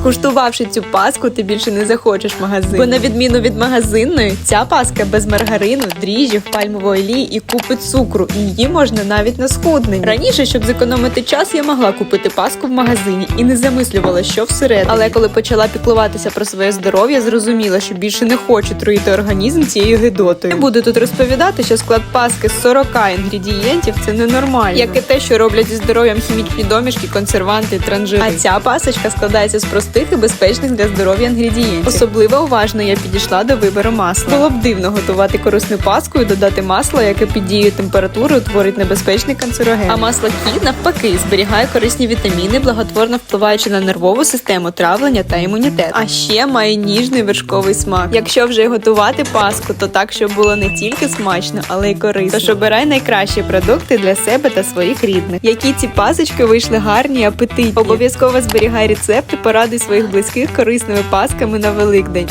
Скуштувавши цю паску, ти більше не захочеш магазин. Бо на відміну від магазинної, ця паска без маргарину, дріжджів, пальмової олії і купи цукру. І її можна навіть на схудненні. Раніше, щоб зекономити час, я могла купити паску в магазині і не замислювала, що всередині. Але коли почала піклуватися про своє здоров'я, зрозуміла, що більше не хочу труїти організм цією гидотою. Не буду тут розповідати, що склад паски з 40 інгредієнтів це ненормально. Як і те, що роблять зі здоров'ям хімічні домішки, консерванти, транжири. А ця пасочка складається з простих і безпечних для здоров'я інгредієнтів. Особливо уважно я підійшла до вибору масла. Було б дивно готувати корисну паску і додати масло, яке під дією температури утворить небезпечний канцероген. А масло кі навпаки зберігає корисні вітаміни, благотворно впливаючи на нервову систему, травлення та імунітет. А ще має ніжний вершковий смак. Якщо вже готувати паску, то так, щоб було не тільки смачно, але й корисно. Тож обирай найкращі продукти для себе та своїх рідних. Які ці пасочки вийшли гарні, і апетитні. Обов'язково зберігай рецепти, порадуй своїх близьких корисними пасками на Великдень.